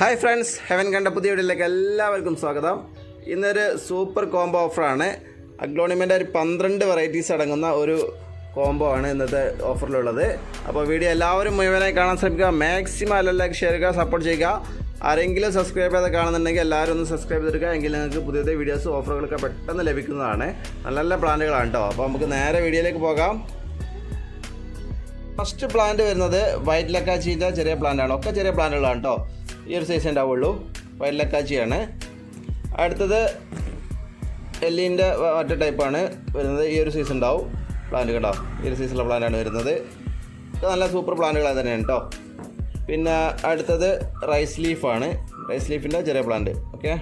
Hi friends heaven കണ്ട പുതിയ വീഡിയോയിലേക്ക് എല്ലാവർക്കും സ്വാഗതം. ഇന്നൊരു സൂപ്പർ കോംബോ ഓഫറാണ് അഗ്ലോണിമെന്റെ ഒരു പന്ത്രണ്ട് വെറൈറ്റീസ് അടങ്ങുന്ന ഒരു കോംബോ ആണ് ഇന്നത്തെ ഓഫറിലുള്ളത് അപ്പോൾ വീഡിയോ എല്ലാവരും മുഴുവനായി കാണാൻ ശ്രമിക്കുക. മാക്സിമം ലൈക്ക് ഷെയർ ചെയ്യുക സപ്പോർട്ട് ചെയ്യുക. ആരെങ്കിലും സബ്സ്ക്രൈബ് ചെയ്ത് കാണുന്നുണ്ടെങ്കിൽ എല്ലാവരും ഒന്ന് സബ്സ്ക്രൈബ് ചെയ്തെടുക്കുക എങ്കിൽ നിങ്ങൾക്ക് പുതിയ പുതിയ വീഡിയോസ് ഓഫറുകളൊക്കെ പെട്ടെന്ന് ലഭിക്കുന്നതാണ്. നല്ല നല്ല പ്ലാന്റുകളാണ് കേട്ടോ. അപ്പോൾ നമുക്ക് നേരെ വീഡിയോയിലേക്ക് പോകാം. ഫസ്റ്റ് പ്ലാന്റ് വരുന്നത് വൈറ്റ് ലക്കാച്ചിന്റെ ചെറിയ പ്ലാന്റാണ് ഒക്കെ ചെറിയ പ്ലാന്റുകളാണ് കേട്ടോ. ഈ ഒരു സൈസ് ഉണ്ടാവുള്ളൂ. വയലക്കാച്ചിയാണ് ലക്കാച്ചിയാണ് അടുത്തത് എല്ലിന്റെ മറ്റേ ടൈപ്പാണ് വരുന്നത് ഈ ഒരു സൈസ് ഉണ്ടാവും. പ്ലാന്റ് കേട്ടോ ഈ ഒരു സൈസുള്ള പ്ലാന്റാണ് വരുന്നത്. നല്ല സൂപ്പർ പ്ലാന്റുകൾ തന്നെയാണ് കേട്ടോ പിന്നെ അടുത്തത് റൈസ് ലീഫാണ് റൈസ് ലീഫിന്റെ ചെറിയ പ്ലാന്റ് ഓക്കെ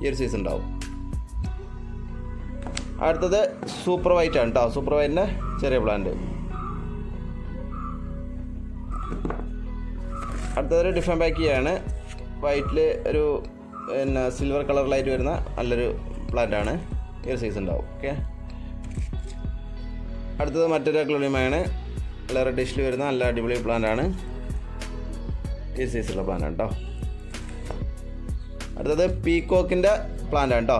ഈ ഒരു സൈസ് ഉണ്ടാവും. അടുത്തത് സൂപ്പർ വൈറ്റ് ആണ് കേട്ടോ സൂപ്പർ വൈറ്റിന്റെ ചെറിയ പ്ലാന്റ് അടുത്തത് ഡിഫൻ പാക്കിയാണ് വൈറ്റിൽ ഒരു പിന്നെ സിൽവർ കളറിലായിട്ട് വരുന്ന നല്ലൊരു പ്ലാന്റ് ആണ്. ഈ ഒരു സൈസ് ഉണ്ടാവും. ഓക്കെ അടുത്തത് മറ്റൊരു അക്ലോണിയമാണ് നല്ല റെഡിഷിൽ വരുന്ന നല്ല അടിപൊളി പ്ലാന്റ് ആണ്. ഈ സൈസുള്ള പ്ലാന്റ് ആണ് കേട്ടോ അടുത്തത് പ്ലാന്റ് ആണ് കേട്ടോ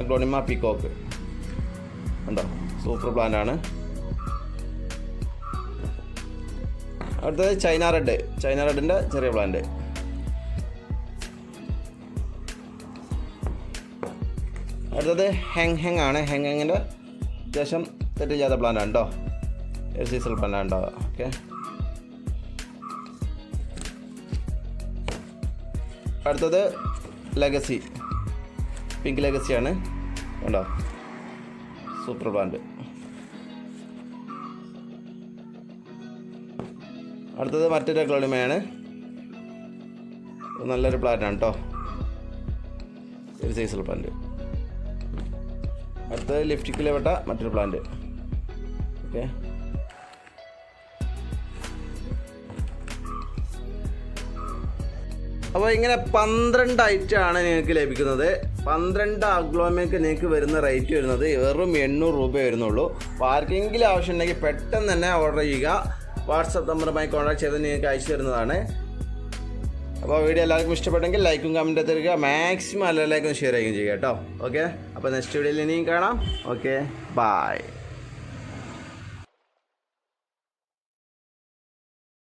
അഗ്ലോണിമ പീക്കോക്ക് ഉണ്ടോ? സൂപ്പർ പ്ലാന്റ് ആണ്. അടുത്തത് ചൈന റെഡ് ചൈന റെഡിന്റെ ചെറിയ പ്ലാന്റ് അടുത്തത് ഹെങ് ഹെങ് ആണ്. ഹെങ് ഹെങ്ങിന്റെ അത്യാവശ്യം തെറ്റ് ചെയ്യാത്ത പ്ലാന്റ് ആണ് കേട്ടോ ഒരു സീസൺ പ്ലാന്റ് ആണ് കേട്ടോ ഓക്കെ. അടുത്തത് ലെഗസി പിങ്ക് ലെഗസിയാണ് ഉണ്ടോ സൂപ്പർ പ്ലാന്റ് അടുത്തത് മറ്റൊരു അക്ലോണിമയാണ് നല്ലൊരു പ്ലാന്റാണ് കേട്ടോ ഒരു സൈസിൽ പ്ലാന്റ് അടുത്തത് ലിഫ്റ്റ് പെട്ട മറ്റൊരു പ്ലാന്റ് ഓക്കെ അപ്പോൾ ഇങ്ങനെ പന്ത്രണ്ട് ഐറ്റമാണ് നിങ്ങൾക്ക് ലഭിക്കുന്നത്. പന്ത്രണ്ട് അഗ്ലോമേക്ക് നിങ്ങൾക്ക് വരുന്ന റേറ്റ് വരുന്നത് വെറും എണ്ണൂറ് രൂപ വരുന്നുള്ളൂ. അപ്പോൾ ആർക്കെങ്കിലും ആവശ്യമുണ്ടെങ്കിൽ പെട്ടെന്ന് തന്നെ ഓർഡർ ചെയ്യുക. വാട്സപ്പ് നമ്പറുമായി കോൺടാക്ട് ചെയ്ത് നിങ്ങൾക്ക് അയച്ചു തരുന്നതാണ്. അപ്പോൾ വീഡിയോ എല്ലാവർക്കും ഇഷ്ടപ്പെട്ടെങ്കിൽ ലൈക്കും കമന്റ് തരിക മാക്സിമം എല്ലാവർക്കും ഷെയർ ചെയ്യുകയും ചെയ്യുക കേട്ടോ. ഓക്കെ അപ്പോൾ നെക്സ്റ്റ് വീഡിയോയിൽ ഇനിയും കാണാം. Okay bye